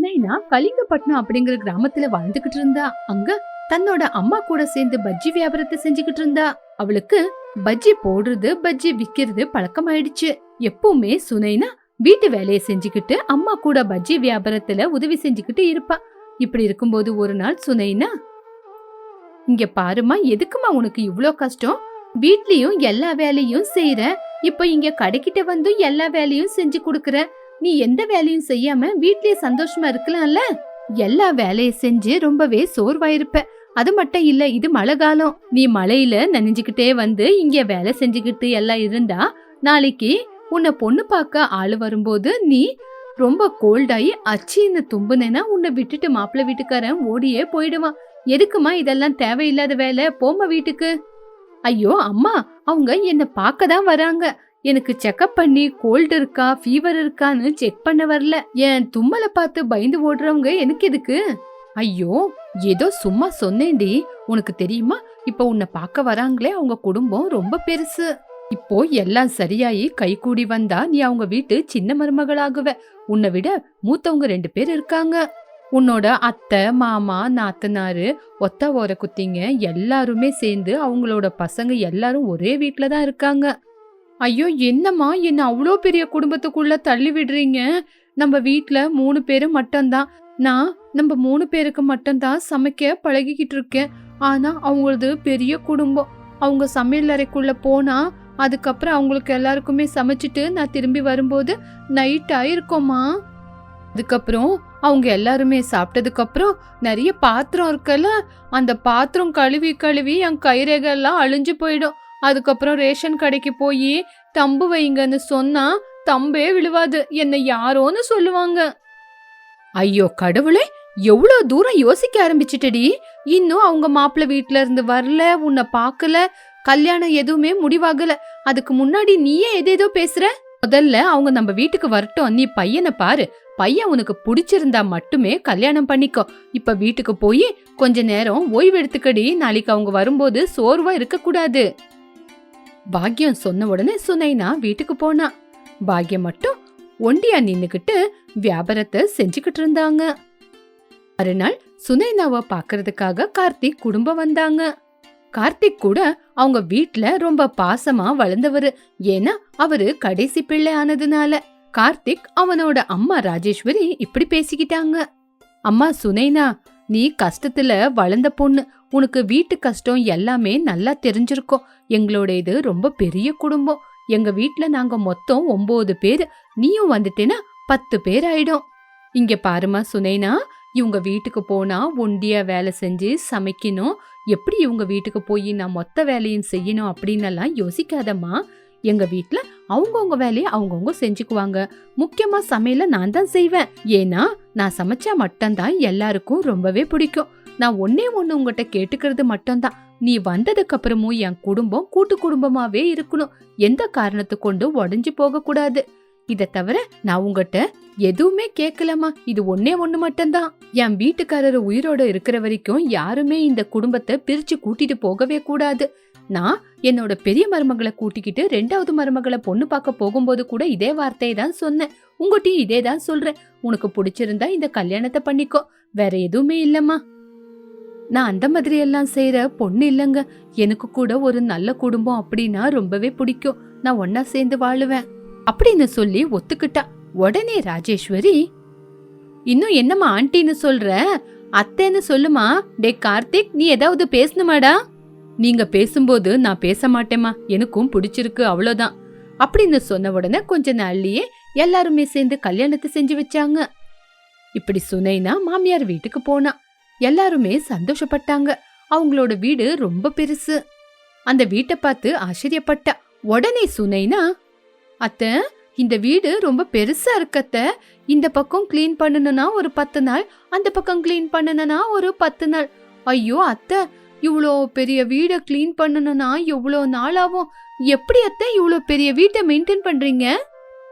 சுனைனா கலிங்கப்பட்டினம் அப்படிங்கிற கிராமத்துல வாழ்ந்துகிட்டு இருந்தா. அங்க தன்னோட அம்மா கூட சேர்ந்து பஜ்ஜி வியாபாரத்தை செஞ்சுகிட்டு இருந்தா. அவளுக்கு பஜ்ஜி போடுறது பஜ்ஜி விக்கிறது பழக்கமாயிடுச்சு. எப்பவுமே சுனைனா வீட்டு வேலையை செஞ்சுக்கிட்டு அம்மா கூட பஜ்ஜி வியாபாரத்துல உதவி செஞ்சுக்கிட்டு இருப்பா. இப்படி இருக்கும்போது ஒரு நாள் சுனைனா இங்க பாருமா எதுக்குமா உனக்கு இவ்ளோ கஷ்டம்? வீட்லயும் எல்லா வேலையும் செய்யற. இப்போ இங்க கடைக்கிட்ட வந்து எல்லா வேலையும் செஞ்சு கொடுக்குற. நீ எந்த வேலையும் செய்யாம வீட்லயே சந்தோஷமா இருக்கலாம்ல? எல்லா வேலையும் செஞ்சு ரொம்பவே சோர்வாயிருப்ப. அது மட்டும் இல்ல இது மழை காலம். நீ மழையில நனைஞ்சுக்கிட்டே வந்து இங்க வேலை செஞ்சுக்கிட்டு எல்லாம் இருந்தா நாளைக்கு உன்னை பொண்ணு பார்க்க ஆளு வரும்போது நீ ரொம்ப கோல்டாயி அச்சின்னு தும்புனேன்னா உன்னை விட்டுட்டு மாப்பிள்ளை வீட்டுக்காரன் ஓடியே போயிடுவான். எதுக்குமா இதெல்லாம் தேவையில்லாத வேலை? போம்மா வீட்டுக்கு. ஐயோ அம்மா அவங்க என்ன பார்க்க தான் வராங்க. எனக்கு செக்கப் பண்ணி கோல்டு இருக்கா ஃபீவர் இருக்கான்னு செக் பண்ண வரல. என் தும்மலை பார்த்து பயந்து ஓடுறவங்க எனக்கு எதுக்கு? ஐயோ ஏதோ சும்மா சொன்னேன்டி. உனக்கு தெரியுமா? இப்போ உன்னை பார்க்க வராங்களே அவங்க குடும்பம் ரொம்ப பெருசு. இப்போ எல்லாம் சரியாயி கை கூடி வந்தா நீ அவங்க வீட்டு சின்ன மருமகளாகுவ. உன்னை விட மூத்தவங்க ரெண்டு பேர் இருக்காங்க. உன்னோட அத்தை மாமா நாத்தனாரு ஒத்த ஓர குத்திங்க எல்லாருமே சேர்ந்து அவங்களோட பசங்க எல்லாரும் ஒரே வீட்டில் தான் இருக்காங்க. ஐயோ என்னம்மா? என்ன அவ்வளோ பெரிய குடும்பத்துக்குள்ள தள்ளி விடுறீங்க? நம்ம வீட்டில் மூணு பேரு மட்டும்தான். நான் நம்ம மூணு பேருக்கு மட்டும்தான் சமைக்க பழகிக்கிட்டு இருக்கேன். ஆனால் அவங்களது பெரிய குடும்பம். அவங்க சமையல் அறைக்குள்ளே போனால் அதுக்கப்புறம் அவங்களுக்கு எல்லாருக்குமே சமைச்சிட்டு நான் திரும்பி வரும்போது நைட் ஆயிருக்கோமா அதுக்கப்புறம் அவங்க எல்லாருமே சாப்பிட்டதுக்கப்புறம் நிறைய பாத்திரம் இருக்குல்ல அந்த பாத்திரம் கழுவி கழுவி என் கைரேகெல்லாம் அழிஞ்சு போயிடும். அதுக்கப்புறம் ரேஷன் கடைக்கு போய் தம்பு வைங்கன்னு சொன்னா தம்பே விழுவாது. என்னை யாரோன்னு சொல்லுவாங்க. ஐயோ கடவுளே எவ்வளோ தூரம் யோசிக்க ஆரம்பிச்சிட்டடி. இன்னும் அவங்க மாப்பிள்ளை வீட்ல இருந்து வரல உன்னை பார்க்கல கல்யாணம் எதுவுமே முடிவாகல. அதுக்கு முன்னாடி நீயே எதேதோ பேசுற? முதல்ல அவங்க நம்ம வீட்டுக்கு வரட்டும் நீ பையனை பாரு. பையன் உனக்கு பிடிச்சிருந்தா மட்டுமே கல்யாணம் பண்ணிக்கோ. இப்ப வீட்டுக்கு போய் கொஞ்ச நேரம் ஓய்வு எடுத்துக்கடி. நாளைக்கு அவங்க வரும்போது சோர்வா இருக்க கூடாது பாக்யம் சொன்ன உடனே சுனைனா வீட்டுக்கு போனா. பாக்யம் மட்டும் ஒண்டியா நின்னுக்கிட்டு வியாபாரத்தை செஞ்சுக்கிட்டு இருந்தாங்க. மறுநாள் சுனைனாவை பாக்குறதுக்காக கார்த்திக் குடும்பம் வந்தாங்க. கார்த்திக் கூட அவங்க வீட்ல ரொம்ப பாசமா வளர்ந்தவரு. ஏன்னா அவரு கடைசி பிள்ளை ஆனதுனால கார்த்திக் அவனோட அம்மா ராஜேஸ்வரி இப்படி பேசிக்கிட்டாங்க. அம்மா சுனைனா நீ கஷ்டத்துல வளர்ந்த பொண்ணு. உனக்கு வீட்டு கஷ்டம் எல்லாமே நல்லா தெரிஞ்சிருக்கும். எங்களோட இது ரொம்ப பெரிய குடும்பம். எங்க வீட்ல நாங்க மொத்தம் ஒன்பது பேர். நீயும் வந்துட்டேன்னா பத்து பேர் ஆயிடும். இங்க பாருமா சுனைனா இவங்க வீட்டுக்கு போனா ஒண்டியா வேலை செஞ்சு சமைக்கணும். எப்படி இவங்க வீட்டுக்கு போய் நான் மொத்த வேலையும் செய்யணும் அப்படின்னு எல்லாம் யோசிக்காதம்மா. எங்க வீட்ல அவங்கவுங்க வேலையை அவங்கவுங்க செஞ்சுக்குவாங்க. முக்கியமா சமையல நான் தான் செய்வேன். ஏன்னா நான் சமைச்சா மட்டும்தான் எல்லாருக்கும் ரொம்பவே பிடிக்கும். நான் ஒன்னே ஒண்ணு உங்ககிட்ட கேட்டுக்கிறது மட்டும்தான். நீ வந்ததுக்கு அப்புறமும் என் குடும்பம் கூட்டு குடும்பமாவே இருக்கணும். எந்த காரணத்து கொண்டு உடஞ்சு போக கூடாது இத தவிர நான் உங்ககிட்ட எதுவுமே கேட்கலமா இது ஒன்னே ஒண்ணு மட்டும்தான். என் வீட்டுக்காரர் உயிரோட இருக்கிற வரைக்கும் யாருமே இந்த குடும்பத்தை பிரிச்சு கூட்டிட்டு போகவே கூடாது. நான் என்னோட பெரிய மருமகளை கூட்டிக்கிட்டு ரெண்டாவது மருமகளை பொண்ணு பார்க்க போகும்போது கூட இதே வார்த்தையை தான் சொன்னேன். உங்ககிட்டயும் இதே தான் சொல்றேன். உனக்கு பிடிச்சிருந்தா இந்த கல்யாணத்தை பண்ணிக்கோ. வேற எதுவுமே இல்லம்மா. நான் அந்த மாதிரி எல்லாம் செய்யற பொண்ணு இல்லைங்க. எனக்கு கூட ஒரு நல்ல குடும்பம் அப்படின்னா ரொம்பவே பிடிக்கும். நான் ஒன்னா சேர்ந்து வாழுவேன். அப்படின்னு சொல்லி ஒத்துக்கிட்டா. உடனே ராஜேஸ்வரி இன்னும் என்னம்மா ஆண்டின்னு சொல்ற? அத்தைன்னு சொல்லுமா? டே கார்த்திக் நீ ஏதாவது பேசணுமாடா? நீங்க பேசும்போது நான் பேச மாட்டேம்மா. எனக்கும் பிடிச்சிருக்கு அவ்வளோதான். அப்படின்னு சொன்ன உடனே கொஞ்ச நாள்லயே எல்லாருமே சேர்ந்து கல்யாணத்தை செஞ்சு வச்சாங்க. இப்படி சுனைனா மாமியார் வீட்டுக்கு போனா. எல்லாருமே சந்தோஷப்பட்டாங்க. அவங்களோட வீடு ரொம்ப பெருசு. அந்த வீட்டை பார்த்து ஆச்சரியப்பட்டா. உடனே சுனைனா அத்தை இந்த வீடு ரொம்ப பெருசா இருக்கத்த இந்த பக்கம் க்ளீன் பண்ணணும்னா ஒரு பத்து நாள் அந்த பக்கம் க்ளீன் பண்ணணும்னா ஒரு பத்து நாள். ஐயோ அத்தை இவ்வளோ பெரிய வீடை க்ளீன் பண்ணணும்னா எவ்வளோ நாள் ஆகும் எப்படி அத்தை இவ்வளோ பெரிய வீட்டை மெயின்டைன் பண்றீங்க?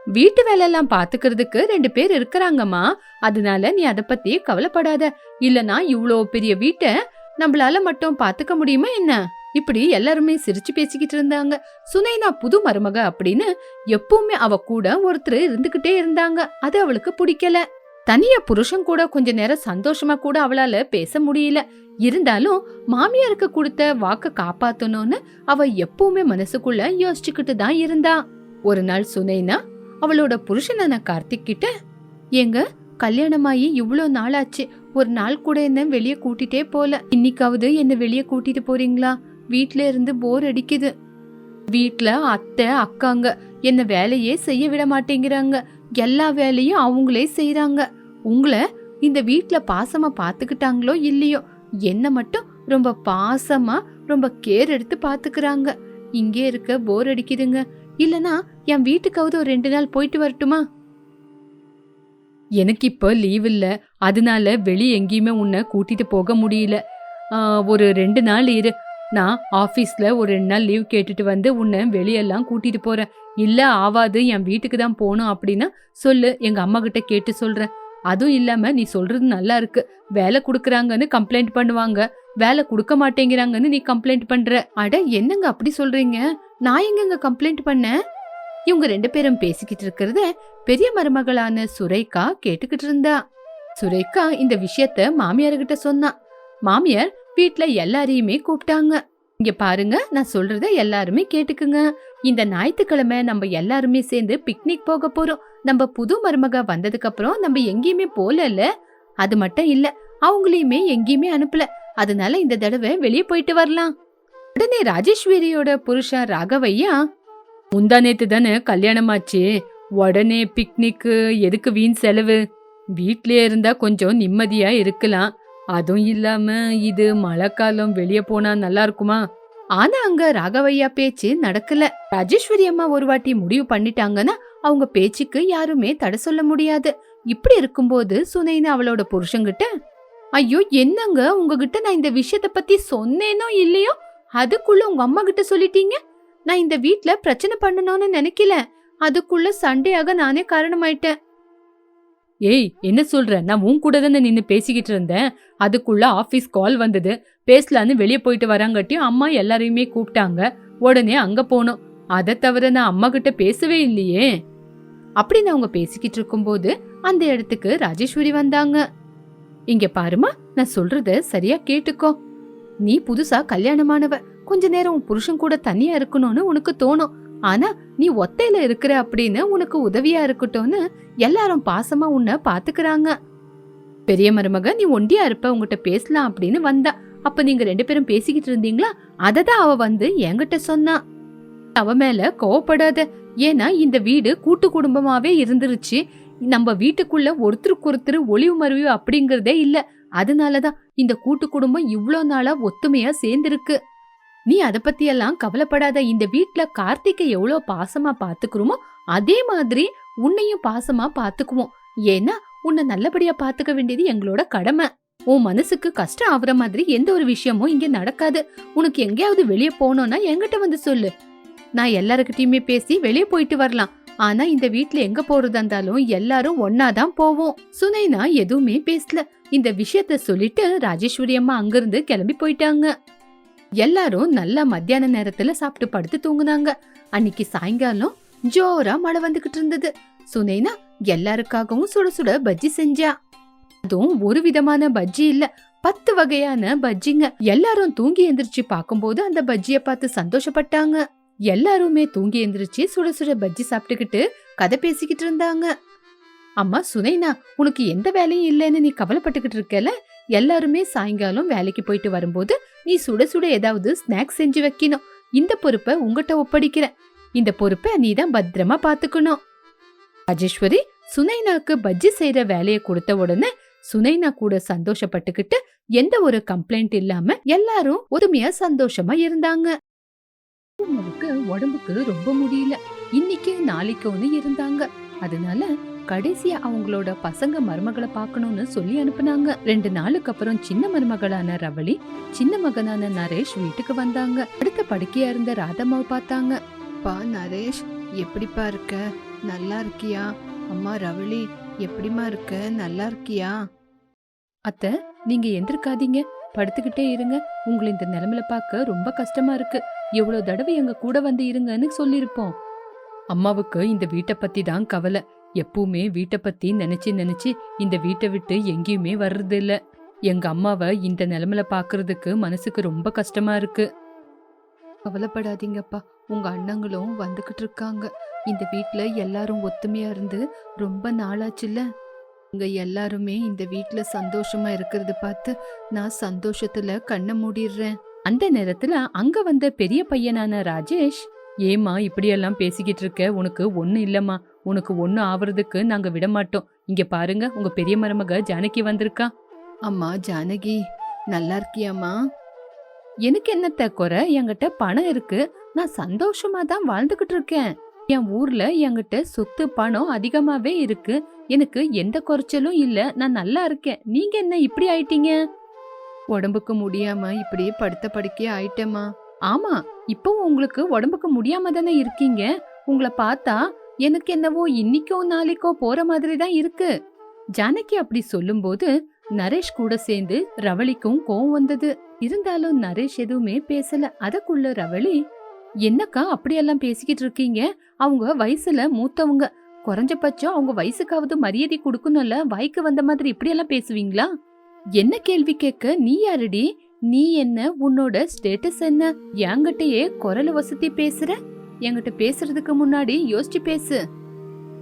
வீட்டு வேலையெல்லாம் பாத்துக்கிறதுக்கு ரெண்டு பேர் இருக்கிறாங்கம்மா. அதனால நீ அதை பத்தி கவலைப்படாத. இல்லனா இவ்வளோ பெரிய வீட்டை நம்மளால மட்டும் பாத்துக்க முடியுமா என்ன? இப்படி எல்லாருமே சிரிச்சு பேசிக்கிட்டு இருந்தாங்க. சுனைனா புது மருமக அப்படின்னு எப்பவுமே அவ கூட ஒருத்தர் இருந்துகிட்டே இருந்தாங்க. அது அவளுக்கு பிடிக்கல. தனியா புருஷன் கூட கொஞ்ச நேரம் சந்தோஷமா கூட அவளால பேச முடியல. இருந்தாலும் மாமியாருக்கு கொடுத்த வாக்க காப்பாத்தணும்னு அவ எப்பவுமே மனசுக்குள்ள யோசிச்சுக்கிட்டு தான் இருந்தா. ஒரு நாள் சுனைனா அவளோட புருஷனான கார்த்திக் கிட்ட ஏங்க கல்யாணமாயி இவ்வளோ நாள் ஆச்சு ஒரு நாள் கூட என்ன வெளிய கூட்டிட்டே போல. இன்னைக்காவது என்ன வெளிய கூட்டிட்டு போறீங்களா? வீட்ல இருந்து போர் அடிக்குது. வீட்ல அத்தை அக்காங்க என்ன வேலையே செய்ய விட மாட்டேங்கிறாங்க. எல்லா வேலையும் அவங்களே செய்யறாங்க உங்களை இந்த வீட்டில் பாசமாக பார்த்துக்கிட்டாங்களோ இல்லையோ என்னை மட்டும் ரொம்ப பாசமாக ரொம்ப கேர் எடுத்து பார்த்துக்கிறாங்க இங்கே இருக்க போர் அடிக்குதுங்க. இல்லனா என் வீட்டுக்காவது ஒரு ரெண்டு நாள் போயிட்டு வரட்டுமா? எனக்கு இப்போ லீவ் இல்லை. அதனால வெளிய எங்கேயுமே உன்னை கூட்டிட்டு போக முடியல. ஒரு ரெண்டு நாள் இரு. நான் ஆஃபீஸில் ஒரு ரெண்டு நாள் லீவ் கேட்டுட்டு வந்து உன்னை வெளியெல்லாம் கூட்டிட்டு போறேன். இல்லை ஆவாது என் வீட்டுக்கு தான் போகணும் அப்படின்னா சொல்லு. எங்கள் அம்மா கிட்ட கேட்டு சொல்றேன். அதுவும் இல்லாம நீ சொல்றது நல்லா இருக்கு. வேலை கொடுக்கறாங்கன்னு கம்ப்ளைண்ட் பண்ணுவாங்க. வேலை கொடுக்க மாட்டேங்கிறாங்கன்னு நீ கம்ப்ளைண்ட் பண்ற. அட என்னங்க அப்படி சொல்றீங்க? நான் எங்கங்க கம்ப்ளைண்ட் பண்ணேன்? இவங்க ரெண்டு பேரும் பேசிக்கிட்டு இருக்கிறத பெரிய மருமகளான சுரேகா கேட்டுக்கிட்டு இருந்தா. சுரேகா இந்த விஷயத்த மாமியார்கிட்ட சொன்னா. மாமியார் வீட்ல எல்லாரையுமே கூப்பிட்டாங்க. இங்க பாருங்க நான் சொல்றத எல்லாருமே கேட்டுக்குங்க. இந்த ஞாயிற்றுக்கிழமை நம்ம எல்லாருமே சேர்ந்து பிக்னிக் போக போறோம். நம்ம புது மருமக வந்ததுக்கு அப்புறம் நம்ம எங்கேயுமே போலல அது மட்டும் இல்ல அவங்களையுமே எங்கேயுமே அனுப்பல. அதனால இந்த தடவை வெளியே போயிட்டு வரலாம். உடனே ராஜேஸ்வரியோட புருஷன் ராகவையா முந்தா நேத்து தானே கல்யாணமாச்சு. உடனே பிக்னிக்கு எதுக்கு வீண் செலவு? வீட்லயே இருந்தா கொஞ்சம் நிம்மதியா இருக்கலாம். அதுவும் இல்லாம இது மழைக்காலம் வெளியே போனா நல்லா இருக்குமா? ஆனா அங்க ராகவையா பேச்சு நடக்கல. ராஜேஸ்வரி அம்மா ஒரு வாட்டி முடிவு பண்ணிட்டாங்கன்னா அவங்க பேச்சுக்கு யாருமே தடை சொல்ல முடியாது. இப்படி இருக்கும்போது சுனைன்னு அவளோட புருஷங்கிட்ட ஐயோ என்னங்க? உங்ககிட்ட நான் இந்த விஷயத்த பத்தி சொன்னேனோ இல்லையோ? அதுக்குள்ள உங்க அம்மா கிட்ட சொல்லிட்டீங்க? நான் இந்த வீட்ல பிரச்சனை பண்ணணும்னு நினைக்கல. அதுக்குள்ள சண்டையாக நானே காரணமாயிட்டேன். ஏய் என்ன சொல்ற? நான் உன் கூட தானே நின்னு பேசிக்கிட்டு இருந்தேன். அதுக்குள்ள ஆபீஸ் கால் வந்தது. பேசலான்னு வெளியே போயிட்டு வராங்கட்டியும் அம்மா எல்லாரையுமே கூப்பிட்டாங்க. உடனே அங்க போனோம். அதை தவிர நான் அம்மா கிட்ட பேசவே இல்லையே. அப்படின்னு அவங்க பேசிக்கிட்டு இருக்கும்போது அந்த இடத்துக்கு ராஜேஸ்வரி வந்தாங்க. இங்க பாருமா நான் சொல்றத சரியா கேட்டுக்கோ. நீ புதுசா கல்யாணமானவ கொஞ்ச நேரம் உன் புருஷன் கூட தனியா இருக்கணும்னு உனக்கு தோணும். ஆனா நீ ஒத்தையில இருக்கிற அப்படின்னு உனக்கு உதவியா இருக்கட்டும்னு எல்லாரும் பாசமா உன்னை பாத்துக்கிறாங்க. பெரிய மருமக நீ ஒண்டியா இருப்ப உங்ககிட்ட பேசலாம் அப்படின்னு வந்தா. அப்ப நீங்க ரெண்டு பேரும் பேசிக்கிட்டு இருந்தீங்களா? அததான் அவ வந்து என்கிட்ட சொன்னா. அவ மேல கோவப்படாத. ஏன்னா இந்த வீடு கூட்டு குடும்பமாவே இருந்துருச்சு. நம்ம வீட்டுக்குள்ள ஒருத்தருக்கு ஒருத்தர் ஒளிவு மறைவு அப்படிங்கறதே இல்ல. அதனாலதான் இந்த கூட்டு குடும்பம் இவ்வளோ நாளா ஒத்துமையா சேர்ந்திருக்கு. நீ அத பத்தி எல்லாம் கவலைப்படாத. இந்த வீட்டுல கார்த்திகை எவ்வளவு பாசமா பாத்துக்கிறோமோ அதே மாதிரி உன்னையும் பாசமா பாத்துக்குவோம். ஏன்னா உன்னை நல்லபடியா பாத்துக்க வேண்டியது எங்களோட கடமை. உன் மனசுக்கு கஷ்டம் ஆகுற மாதிரி எந்த ஒரு விஷயமும் இங்க நடக்காது. உனக்கு எங்கேயாவது வெளியே போனோம்னா என்கிட்ட வந்து சொல்லு. நான் எல்லாருக்கிட்டயுமே பேசி வெளியே போயிட்டு வரலாம். ஆனா இந்த வீட்ல எங்க போறதா இருந்தாலும் எல்லாரும் ஒன்னாதான் போவோம். சுனைனா எதுவுமே பேசல. இந்த விஷயத்த சொல்லிட்டு ராஜேஸ்வரி அம்மா அங்கிருந்து கிளம்பி போயிட்டாங்க. எல்லாரும் நல்லா மத்தியான நேரத்துல சாப்பிட்டு படுத்து தூங்குனாங்க. அன்னைக்கு சாயங்காலம் ஜோரா மழை வந்துகிட்டு இருந்தது. சுனைனா எல்லாருக்காகவும் சுட சுட பஜ்ஜி செஞ்சா. அதுவும் ஒரு விதமான பஜ்ஜி இல்ல பத்து வகையான பஜ்ஜிங்க. எல்லாரும் தூங்கி எந்திரிச்சு பார்க்கும்போது அந்த பஜ்ஜிய பார்த்து சந்தோஷப்பட்டாங்க. எல்லாருமே தூங்கி எந்திரிச்சு சுட சுட பஜ்ஜி சாப்பிட்டுக்கிட்டு கதை பேசிக்கிட்டு இருந்தாங்க. அம்மா சுனைனா உனக்கு எந்த வேலையும் இல்லைன்னு நீ கவலைப்பட்டுக்கிட்டு இருக்கல? எல்லாருமே சாயங்காலம் வேலைக்கு போயிட்டு வரும்போது நீ சுட சுட ஏதாவது ஸ்நாக்ஸ் செஞ்சு வைக்கணும். இந்த பொறுப்பை உங்ககிட்ட ஒப்படைக்கிறேன். இந்த பொறுப்பை நீ தான் பத்திரமா பாத்துக்கணும். ராஜேஸ்வரி சுனைனாக்கு பஜ்ஜி செய்யற வேலையை கொடுத்த உடனே சுனைனா கூட சந்தோஷப்பட்டுக்கிட்டு எந்த ஒரு கம்ப்ளைண்ட் இல்லாம எல்லாரும் ஒருமையா சந்தோஷமா இருந்தாங்க. அவங்களுக்கு உடம்புக்கு ரொம்ப முடியல. இன்னைக்கு நாளைக்குன்னு இருந்தாங்க. அதனால கடைசியா அவங்களோட பசங்க மருமகளை பார்க்கணும்னு சொல்லி அனுப்புனாங்க. ரெண்டு நாளுக்கு அப்புறம் சின்ன மருமகளான ரவளி சின்ன மகனான நரேஷ் வீட்டுக்கு வந்தாங்க. அடுத்த படுக்கையா இருந்த ராதம்மாவை பார்த்தாங்க. பா நரேஷ் எப்படிப்பா இருக்க? நல்லா இருக்கியா? அம்மா ரவளி எப்படிமா இருக்க? நல்லா இருக்கியா? அத்த நீங்க எந்திருக்காதீங்க. படுத்துக்கிட்டே இருங்க. உங்களை இந்த நிலைமையில பார்க்க ரொம்ப கஷ்டமா இருக்கு. எவ்வளோ தடவை எங்க கூட வந்து இருங்கன்னு சொல்லியிருப்போம். அம்மாவுக்கு இந்த வீட்டை பத்தி தான் கவலை. எப்பவுமே வீட்டை பத்தி நினைச்சு நினைச்சு இந்த வீட்டை விட்டு எங்கேயுமே வர்றது இல்ல எங்க அம்மாவை இந்த நிலமல பாக்குறதுக்கு மனசுக்கு ரொம்ப கஷ்டமா இருக்கு. கவலைப்படாதீங்கப்பா. உங்க அண்ணங்களும் வந்துகிட்டு இருக்காங்க. இந்த வீட்டுல எல்லாரும் ஒத்துமையா இருந்து ரொம்ப நாளாச்சுல்ல? உங்க எல்லாருமே இந்த வீட்டுல சந்தோஷமா இருக்கிறத பார்த்து நான் சந்தோஷத்துல கண்ணை மூடிடுறேன். அந்த நேரத்துல அங்க வந்த பெரிய பையனான ராஜேஷ் ஏமா இப்படியெல்லாம் பேசிக்கிட்டு இருக்க? உனக்கு ஒண்ணு இல்லம்மா. உனக்கு ஒண்ணு ஆவறதுக்கு நாங்க விட மாட்டோம் இங்க பாருங்க உங்க பெரிய மருமக ஜானகி வந்திருக்கா. அம்மா ஜானகி நல்லா இருக்கியாம்மா? எனக்கு என்னத்த குறை? என்கிட்ட பணம் இருக்கு. நான் சந்தோஷமா தான் வாழ்ந்துகிட்டு இருக்கேன். என் ஊர்ல என்கிட்ட சொத்து பணம் அதிகமாவே இருக்கு. எனக்கு எந்த குறைச்சலும் இல்ல. நான் நல்லா இருக்கேன். நீங்க என்ன இப்படி ஆயிட்டீங்க? உடம்புக்கு முடியாம இப்படியே படுத்த படுக்கையே ஆயிட்டேம்மா. ஆமா இப்பவும் உங்களுக்கு உடம்புக்கு முடியாம தானே இருக்கீங்க? உங்களை பார்த்தா எனக்கு என்னவோ இன்னிக்கோ நாளைக்கோ போற மாதிரி தான் இருக்கு. ஜானகி அப்படி சொல்லும்போது நரேஷ் கூட சேர்ந்து ரவளிக்கும் கோவம் வந்தது. இருந்தாலும் நரேஷ் எதுவுமே பேசல. அதக்குள்ள ரவளி என்னக்கா அப்படியெல்லாம் பேசிக்கிட்டு இருக்கீங்க? அவங்க வயசுல மூத்தவங்க. குறைஞ்சபட்சம் அவங்க வயசுக்காவது மரியாதை கொடுக்கணும்ல? வாய்க்கு வந்த மாதிரி இப்படியெல்லாம் பேசுவீங்களா? என்ன கேள்வி கேட்க நீ யாருடி? நீ என்ன உன்னோட ஸ்டேட்டஸ் என்ன? என்கிட்டயே குரல் வசதி பேசுற? என்கிட்ட பேசுறதுக்கு முன்னாடி யோசிச்சு பேசு.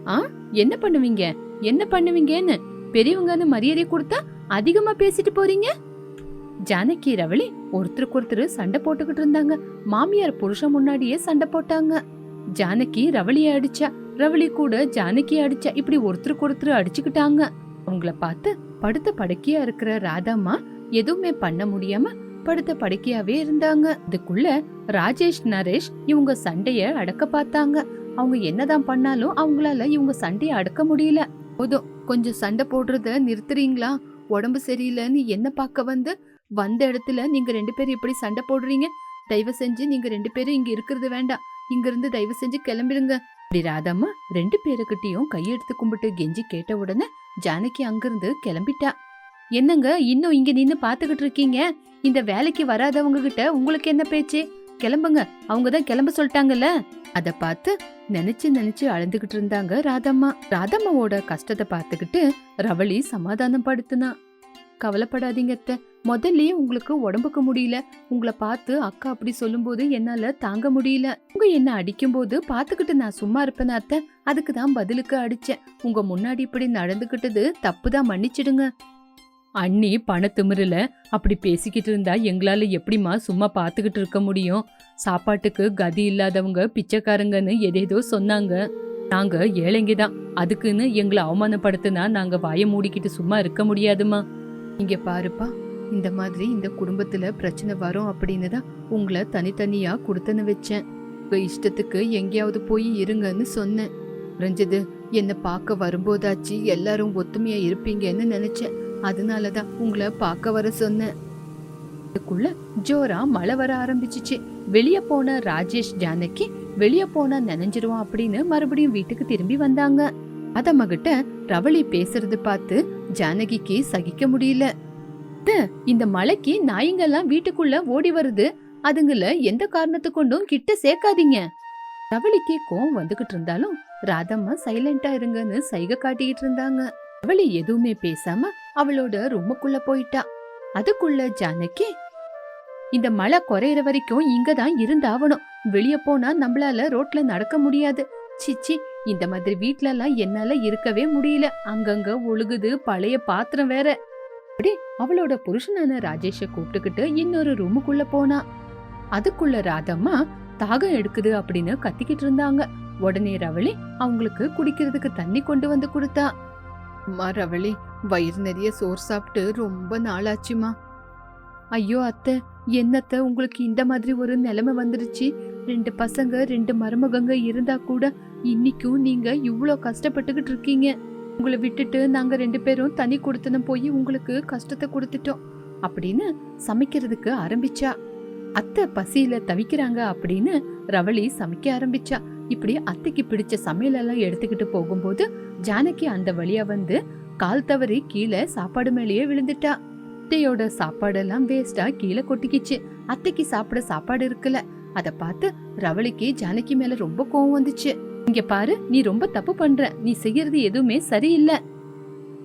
ஆ? என்ன பண்ணுவீங்க? என்ன பண்ணுவீங்கன்னு பெரியவங்கன்னு மரியாதை கொடுத்தா அதிகமா பேசிட்டு போறீங்க? ஜானகி ரவளி ஒருத்தருக்கு ஒருத்தர் சண்டை போட்டுக்கிட்டு இருந்தாங்க. மாமியார் புருஷன் முன்னாடியே சண்டை போட்டாங்க. ஜானகி ரவளிய அடிச்சா ரவளி கூட ஜானகி அடிச்சா இப்படி ஒருத்தருக்கு ஒருத்தர் அடிச்சுக்கிட்டாங்க. அவங்கள பார்த்து படுத்த படுக்கையா இருக்கிற ராதாம்மா எதுவுமே பண்ண முடியாம படுத்த படுக்கையாவே இருந்தாங்க. அதுக்குள்ள ராஜேஷ் நரேஷ் இவங்க சண்டைய அடக்க பார்த்தாங்க. அவங்க என்னதான் பண்ணாலும் அவங்களால இவங்க சண்டைய அடக்க முடியல. போதும் கொஞ்சம் சண்டை போடுறத நிறுத்துறீங்களா? உடம்பு சரியில்லைன்னு என்ன பார்க்க வந்து? வந்த இடத்துல நீங்க ரெண்டு பேரும் இப்படி சண்டை போடுறீங்க? தயவு செஞ்சு நீங்க ரெண்டு பேரும் இங்க இருக்கிறது வேண்டாம். இங்க இருந்து தயவு செஞ்சு கிளம்பிடுங்க. அப்படி ராதாம்மா ரெண்டு பேருக்கிட்டையும் கையெடுத்து கும்பிட்டு கெஞ்சி கேட்ட உடனே ஜானகி அங்கிருந்து கிளம்பிட்டா. என்னங்க இன்னும் இங்க நின்னு பாத்துக்கிட்டு இருக்கீங்க? இந்த வேலைக்கு வராதவங்க கிட்ட உங்களுக்கு என்ன பேச்சு? கிளம்புங்க அவங்க தான் கிளம்ப சொல்லிட்டாங்கல்ல? அத பார்த்து நினைச்சு நினைச்சு அழுந்துகிட்டு இருந்தாங்க ராதம்மா. ராதம்மாவோட கஷ்டத்தை பார்த்துக்கிட்டு ரவளி சமாதானம் படுத்துனா கவலைப்படாதீங்க அத்தை. முதல்லயே உங்களுக்கு உடம்புக்கு முடியல. உங்களை பார்த்து அக்கா அப்படி சொல்லும்போது என்னால தாங்க முடியல. உங்க என்ன அடிக்கும்போது பார்த்துக்கிட்டு நான் சும்மா இருப்பேன் அத்தை. அதுக்கு தான் பதிலுக்கு அடிச்சேன். உங்க முன்னாடி இப்படி நடந்துகிட்டது தப்பு தான் மன்னிச்சிடுங்க. அண்ணி பணத்திமிருல அப்படி பேசிக்கிட்டு இருந்தா எங்களால எப்படிம்மா சும்மா பார்த்துக்கிட்டு இருக்க முடியும்? சாப்பாட்டுக்கு கதி இல்லாதவங்க பிச்சைக்காரங்கன்னு எதேதோ சொன்னாங்க. நாங்க ஏழைங்க தான். அதுக்குன்னு எங்களை அவமானப்படுத்தினா நாங்க வாயை மூடிக்கிட்டு சும்மா இருக்க முடியாதுமா இங்க பாருப்பா இந்த மாதிரி இந்த குடும்பத்துல பிரச்சனை வரும் அப்படின்னு தான் உங்களை தனித்தனியா கொடுத்தனு வச்சேன். உங்க இஷ்டத்துக்கு எங்கேயாவது போய் இருங்கன்னு சொன்னேன். புரிஞ்சது? என்னை பார்க்க வரும்போதாச்சு எல்லாரும் ஒத்துமையா இருப்பீங்கன்னு நினைச்சேன். அதனாலதான் உங்களை பார்க்க வர சொன்னேன். இதுக்குள்ள ஜோரா மழை வர ஆரம்பிச்சிச்சு. வெளியே போன ராஜேஷ் ஜானகி வெளியே போனா நினைஞ்சிருவான் அப்படின்னு மறுபடியும் வீட்டுக்கு திரும்பி வந்தாங்க. அதம்மகிட்ட மகிட்ட ரவளி பேசுறது பார்த்து ஜானகிக்கு சகிக்க முடியல. இந்த மழைக்கு நாய்ங்கெல்லாம் வீட்டுக்குள்ள ஓடி வருது. அதுங்கள எந்த காரணத்து கொண்டும் கிட்ட சேர்க்காதீங்க. ரவளிக்கு கோவம் வந்துகிட்டு இருந்தாலும் ராதம்மா சைலண்டா இருங்கன்னு சைகை காட்டிக்கிட்டு இருந்தாங்க. ரவளி எதுவுமே பேசாம அவளோட ரூமுக்குள்ள போயிட்டா. அதுக்குள்ள ஜானகி இந்த மழை குறையிற வரைக்கும் இங்க தான் இருந்தாவணும். வெளிய போனா நம்மளால ரோட்ல நடக்க முடியாது. சிச்சி இந்த மாதிரி வீட்ல எல்லாம் என்னால இருக்கவே முடியல. அங்கங்க ஒழுகுது பழைய பாத்திரம் வேற. அப்படி அவளோட புருஷனான ராஜேஷ கூப்பிட்டுக்கிட்டு இன்னொரு ரூமுக்குள்ள போனா. அதுக்குள்ள ராதம்மா தாகம் எடுக்குது அப்படின்னு கத்திக்கிட்டு இருந்தாங்க. உடனே ரவளி அவங்களுக்கு குடிக்கிறதுக்கு தண்ணி கொண்டு வந்து கொடுத்தா. அம்மா ரவளி வயிறு நிறைய சோறு சாப்பிட்டு ரொம்ப நாளாச்சுமா. ஐயோ அத்தை என்னத்த உங்களுக்கு இந்த மாதிரி ஒரு நிலைமை வந்துருச்சு. ரெண்டு பசங்க ரெண்டு மருமகங்க இருந்தா கூட இன்னைக்கும் நீங்க இவ்வளோ கஷ்டப்பட்டுக்கிட்டு இருக்கீங்க. உங்களை விட்டுட்டு நாங்க ரெண்டு பேரும் தனி கொடுத்தன போய் உங்களுக்கு கஷ்டத்தை கொடுத்துட்டோம். அப்படின்னு சமைக்கிறதுக்கு ஆரம்பிச்சா. அத்தை பசியில தவிக்கிறாங்க அப்படின்னு ரவளி சமைக்க ஆரம்பிச்சா. இப்படி அத்தைக்கு பிடிச்ச சமையலெல்லாம் எடுத்துக்கிட்டு போகும்போது ஜானகி அந்த வழியா வந்து கால் தவறி கீழே சாப்பாடு மேலேயே விழுந்துட்டா. அத்தையோட சாப்பாடெல்லாம் வேஸ்டா கீழே கொட்டிக்கிச்சு. அத்தைக்கு சாப்பிட சாப்பாடு இருக்குல்ல அதை பார்த்து ரவளிக்கு ஜானகி மேல ரொம்ப கோவம் வந்துச்சு. இங்க பாரு நீ ரொம்ப தப்பு பண்ற. நீ செய்யறது எதுவுமே சரியில்லை.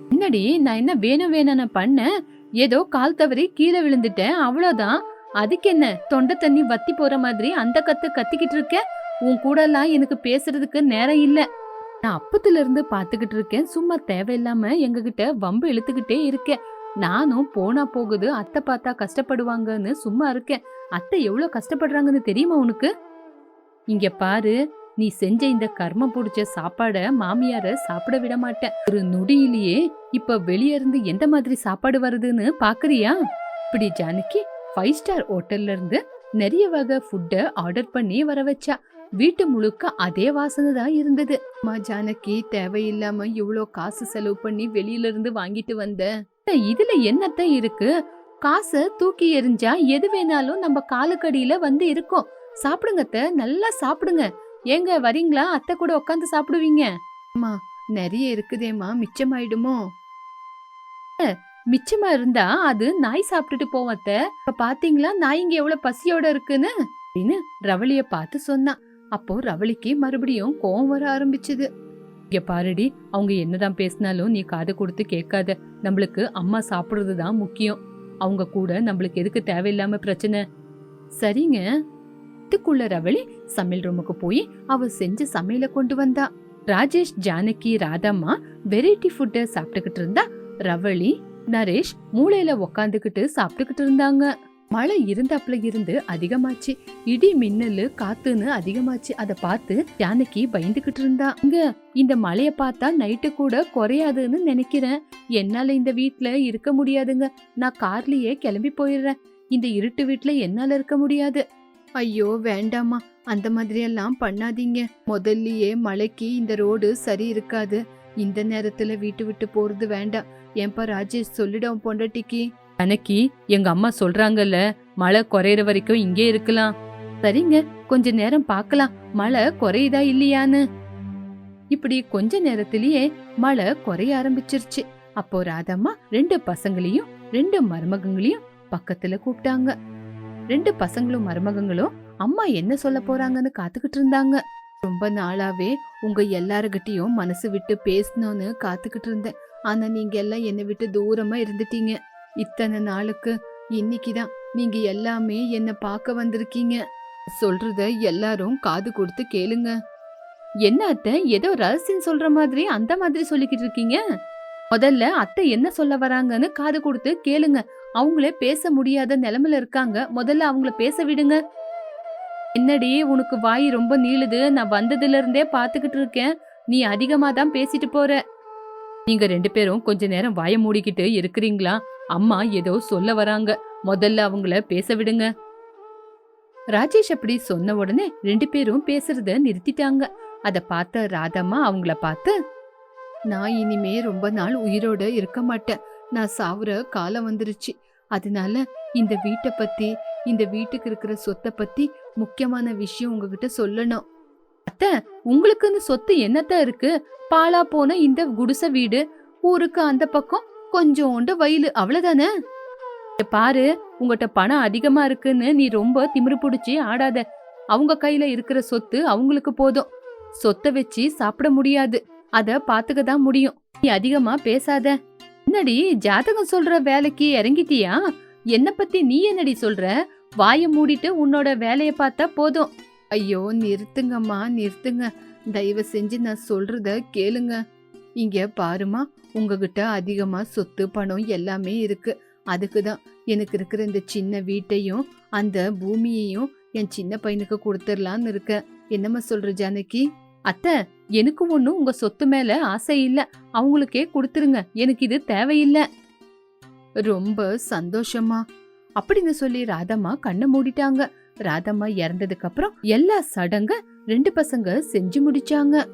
என்னடி நான் என்ன வேணும் வேணும்னு பண்ண ஏதோ கால் தவறி கீழே விழுந்துட்டேன். அவ்வளோதான் அதுக்கு என்ன? தொண்டை தண்ணி வத்தி போற மாதிரி அந்த கத்து கத்திக்கிட்டு இருக்க? உன் கூட எல்லாம் எனக்கு பேசுறதுக்கு நேரம் இல்ல. நான் அப்பத்துல இருந்து பாத்துக்கிட்டு இருக்கேன். சும்மா தேவையில்லாம எங்ககிட்ட வம்பு இழுத்துக்கிட்டே இருக்கேன் நானும் போனா போகுது அத்தை பார்த்தா கஷ்டப்படுவாங்கன்னு சும்மா இருக்கேன். அத்தை எவ்வளவு கஷ்டப்படுறாங்கன்னு தெரியுமா உனக்கு? இங்க பாரு நீ செஞ்ச இந்த கர்மம் புடிச்ச சாப்பாட மாமியார சாப்பிட விட மாட்டேன். ஒரு நொடியிலேயே இப்ப வெளிய இருந்து எந்த மாதிரி சாப்பாடு வருதுன்னு பாக்குறியா? இப்படி ஜானகி ஃபைவ் ஸ்டார் ஹோட்டல்ல இருந்து நிறைய வகை ஃபுட்ட ஆர்டர் பண்ணி வர வச்சா. வீட்டு முழுக்க அதே வாசனை தான் இருந்தது. அம்மா ஜானகி தேவையில்லாம இவ்ளோ காசு செலவு பண்ணி வெளியில இருந்து வாங்கிட்டு வந்த. இதுல என்னத்த இருக்கு? காசை தூக்கி எறிஞ்சா எது வேணாலும் நம்ம காலுக்கடியில வந்து இருக்கும். சாப்பிடுங்கத்த நல்லா சாப்பிடுங்க. ஏங்க வரீங்களா? அத்தை கூட உட்காந்து சாப்பிடுவீங்க. அம்மா நிறைய இருக்குதேம்மா. மிச்சமாயிடுமோ? மிச்சமா இருந்தா அது நாய் சாப்பிட்டுட்டு போவும் அத்தை. இப்ப பாத்தீங்களா? நாய்ங்க எவ்வளவு பசியோட இருக்குன்னு? அப்படின்னு ரவளிய பார்த்து சொன்னான். அப்போ ரவளிக்கு மறுபடியும் கோவம் வர ஆரம்பிச்சது. இங்க பாருடி அவங்க என்னதான் பேசினாலும் நீ காது கொடுத்து கேட்காத. நம்மளுக்கு அம்மா சாப்பிடுறது தான் முக்கியம். அவங்க கூட நம்மளுக்கு எதுக்கு தேவையில்லாம பிரச்சனை? சரிங்க. இதுக்குள்ள ரவளி சமையல் ரூமுக்கு போய் அவ செஞ்ச சமையல கொண்டு வந்தா. ராஜேஷ் ஜானகி ராதம்மா வெரைட்டி ஃபுட்ட சாப்பிட்டுக்கிட்டு இருந்தா ரவளி நரேஷ் மூளையில உக்காந்துக்கிட்டு சாப்பிட்டுக்கிட்டு இருந்தாங்க. மழை இருந்தாப்புல இருந்து அதிகமாச்சு. இடி மின்னலு காத்துன்னு அதிகமாச்சு. அத பார்த்து ஜானகி பயந்துகிட்டு இருந்தா. இங்க இந்த மழைய பார்த்தா நைட்டு கூட குறையாதுன்னு நினைக்கிறேன். என்னால இந்த வீட்ல இருக்க முடியாதுங்க. நான் கார்லயே கிளம்பி போயிடுறேன். இந்த இருட்டு வீட்ல என்னால இருக்க முடியாது. ஐயோ வேண்டாமா அந்த மாதிரி எல்லாம் பண்ணாதீங்க. முதல்லயே மழைக்கு இந்த ரோடு சரி இருக்காது. இந்த நேரத்துல வீட்டு விட்டு போறது வேண்டாம். ஏன்பா ராஜேஷ் சொல்லிடும் பொண்டாட்டிக்கு. அன்னைக்கு எங்க அம்மா சொல்றாங்கல்ல மழை குறையிற வரைக்கும் இங்கே இருக்கலாம். சரிங்க கொஞ்ச நேரம் பார்க்கலாம். மழை குறையுதா இல்லையான்னு. இப்படி கொஞ்ச நேரத்திலேயே மழை குறைய ஆரம்பிச்சிருச்சு. அப்போ ராதம்மா ரெண்டு பசங்களையும் ரெண்டு மருமகங்களையும் பக்கத்துல கூப்பிட்டாங்க. ரெண்டு பசங்களும் மருமகங்களும் அம்மா என்ன சொல்ல போறாங்கன்னு காத்துக்கிட்டு இருந்தாங்க. ரொம்ப நாளாவே உங்க எல்லாருகிட்டயும் மனசு விட்டு பேசணும்னு காத்துக்கிட்டு இருந்தேன். ஆனா நீங்க எல்லாம் என்னை விட்டு தூரமா இருந்துட்டீங்க. இத்தனை நாளுக்கு இன்னைக்குதான் நீங்க எல்லாமே என்ன பார்க்க வந்திருக்கீங்க. சொல்றத எல்லாரும் காது கொடுத்து கேளுங்க. என்ன அத்தை? ஏதோ ரகசியம் சொல்ற மாதிரி அந்த மாதிரி சொல்லிக்கிட்டு இருக்கீங்க? முதல்ல அத்தை என்ன சொல்ல வராங்கன்னு காது கொடுத்து கேளுங்க. அவங்களே பேச முடியாத நிலைமையில இருக்காங்க. முதல்ல அவங்கள பேச விடுங்க. என்னடி உனக்கு வாய் ரொம்ப நீளுது. நான் வந்ததுல இருந்தே பாத்துக்கிட்டு இருக்கேன். நீ அதிகமா தான் பேசிட்டு போற. நீங்க ரெண்டு பேரும் கொஞ்ச நேரம் வாய மூடிக்கிட்டு இருக்கிறீங்களா? அம்மா ஏதோ சொல்ல வராங்க. முதல்ல அவங்கள பேச விடுங்க. ராஜேஷ் அப்படி சொன்ன உடனே ரெண்டு பேரும் பேசுறத நிறுத்திட்டாங்க. அத பார்த்த ராதம்மா அவங்கள பார்த்து நான் இனிமே ரொம்ப நாள் உயிரோட இருக்க மாட்டேன். நான் சாவுற காலம் வந்துருச்சு. அதனால இந்த வீட்டை பத்தி இந்த வீட்டுக்கு இருக்கிற சொத்தை பத்தி முக்கியமான விஷயம் உங்ககிட்ட சொல்லணும். அத்த உங்களுக்குன்னு சொத்து என்னத்த இருக்கு? பாலா போன இந்த குடிசை வீடு ஊருக்கு அந்த பக்கம் கொஞ்சோண்டு வயலு அவ்வளவுதானே? பாரு உங்ககிட்ட பணம் அதிகமா இருக்குன்னு நீ ரொம்ப திமிரு பிடிச்சி ஆடாத. அவங்க கையில இருக்கிற சொத்து அவங்களுக்கு போதும். சொத்தை வச்சு சாப்பிட முடியாது. அத பாத்துக்க தான் முடியும். நீ அதிகமா பேசாத. என்னடி ஜாதகம் சொல்ற வேலைக்கு இறங்கிட்டியா? என்ன பத்தி நீ என்னடி சொல்ற? வாய மூடிட்டு உன்னோட வேலைய பார்த்தா போதும். ஐயோ நிறுத்துங்கம்மா நிறுத்துங்க. தயவு செஞ்சு நான் சொல்றத கேளுங்க. இங்க பாருமா உங்ககிட்ட அதிகமா சொத்து பணம் எல்லாமே இருக்கு. அதுக்கு தான் எனக்கு இருக்கிற இந்த சின்ன வீட்டையும் அந்த பூமியையும் என் சின்ன பையனுக்கு கொடுத்துடலான்னு இருக்கேன். என்னம்மா சொல்ற ஜானகி? அத்தை எனக்கு ஒன்னும் உங்க சொத்து மேல ஆசை இல்ல. அவங்களுக்கே கொடுத்துருங்க. எனக்கு இது தேவையில்லை. ரொம்ப சந்தோஷமா அப்படின்னு சொல்லி ராதம்மா கண்ணை மூடிட்டாங்க. ராதம்மா இறந்ததுக்கு அப்புறம் எல்லா சடங்க ரெண்டு பசங்க செஞ்சு முடிச்சாங்க.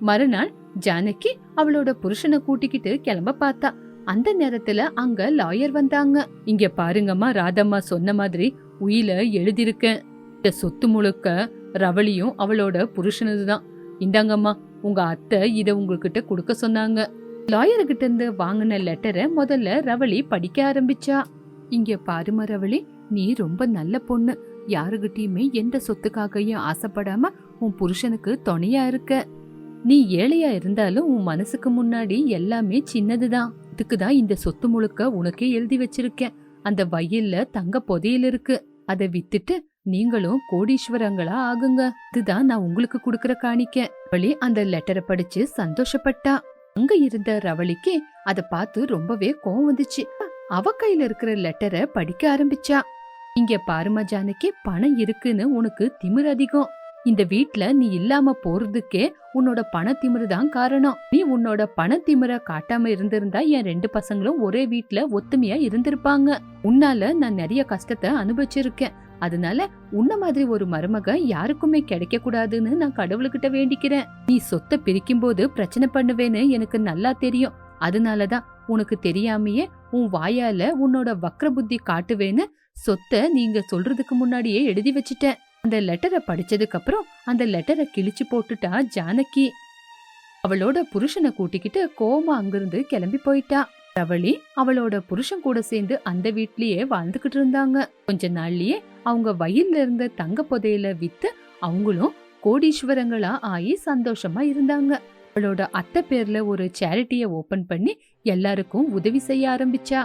மறுநாள் ஜானகி அவளோட புருஷனை கூட்டிக்கிட்டு கிளம்ப பார்த்தா. அந்த நேரத்துல அங்க லாயர் வந்தாங்க. இங்க பாருங்கம்மா ராதம்மா சொன்ன மாதிரி உயில எழுதியிருக்கேன். இந்த சொத்து முழுக்க ரவளியும் அவளோட புருஷனது தான் இந்தாங்கம்மா உங்க அத்தை இதை உங்ககிட்ட கொடுக்க சொன்னாங்க. லாயர்கிட்ட இருந்து வாங்கின லெட்டரை முதல்ல ரவளி படிக்க ஆரம்பிச்சா. இங்க பாரும ரவளி நீ ரொம்ப நல்ல பொண்ணு. யாருகிட்டயுமே எந்த சொத்துக்காகையும் ஆசைப்படாம உன் புருஷனுக்கு துணையா இருக்க. நீ ஏழையா இருந்தாலும் உன் மனசுக்கு முன்னாடி எல்லாமே சின்னதுதான். இதுக்குதான் இந்த சொத்து முழுக்க உனக்கே எழுதி வச்சிருக்கேன். அந்த வயல்ல தங்க புதையல் இருக்கு. அதை வித்துட்டு நீங்களும் கோடீஸ்வரங்களா ஆகுங்க. இதுதான் நான் உங்களுக்கு கொடுக்கற காணிக்க. ரவளி அந்த லெட்டரை படிச்சு சந்தோஷப்பட்டா. அங்க இருந்த ரவளிக்கு அத பார்த்து ரொம்பவே கோவம் வந்துச்சு. அவ கையில இருக்கிற லெட்டரை படிக்க ஆரம்பிச்சா. இங்க பாருமா ஜானகி பணம் இருக்குன்னு உனக்கு திமிர் அதிகம். இந்த வீட்ல நீ இல்லாம போறதுக்கே உன்னோட பண திமிரு தான் காரணம். நீ உன்னோட பண திமிர காட்டாம இருந்திருந்தா என் ரெண்டு பசங்களும் ஒரே வீட்ல ஒத்துமையா இருந்திருப்பாங்க. உன்னால நான் நிறைய கஷ்டத்தை அனுபவிச்சிருக்கேன். அதனால உன்ன மாதிரி ஒரு மருமக யாருக்குமே கிடைக்க கூடாதுன்னு நான் கடவுள்கிட்ட வேண்டிக்கிறேன். நீ சொத்தை பிரிக்கும் போது பிரச்சனை பண்ணுவேன்னு எனக்கு நல்லா தெரியும். அதனாலதான் உனக்கு தெரியாமையே உன் வாயால உன்னோட வக்ர புத்தி காட்டுவேன்னு சொத்தை நீங்க சொல்றதுக்கு முன்னாடியே எழுதி வச்சிட்டேன். அந்த லெட்டரை படிச்சதுக்கு அப்புறம் அந்த லெட்டரை கிழிச்சு போட்டுட்டா ஜானகி. அவளோட புருஷனை கூட்டிக்கிட்டு கோமா அங்கிருந்து கிளம்பி போயிட்டா. ரவளி அவளோட புருஷன் கூட சேர்ந்து அந்த வீட்லயே வாழ்ந்துகிட்டு இருந்தாங்க. கொஞ்ச நாள்லயே அவங்க வயல்ல இருந்த தங்க புதையில வித்து அவங்களும் கோடீஸ்வரங்களா ஆகி சந்தோஷமா இருந்தாங்க. அவளோட அத்தை பேர்ல ஒரு சேரிட்டிய ஓபன் பண்ணி எல்லாருக்கும் உதவி செய்ய ஆரம்பிச்சா.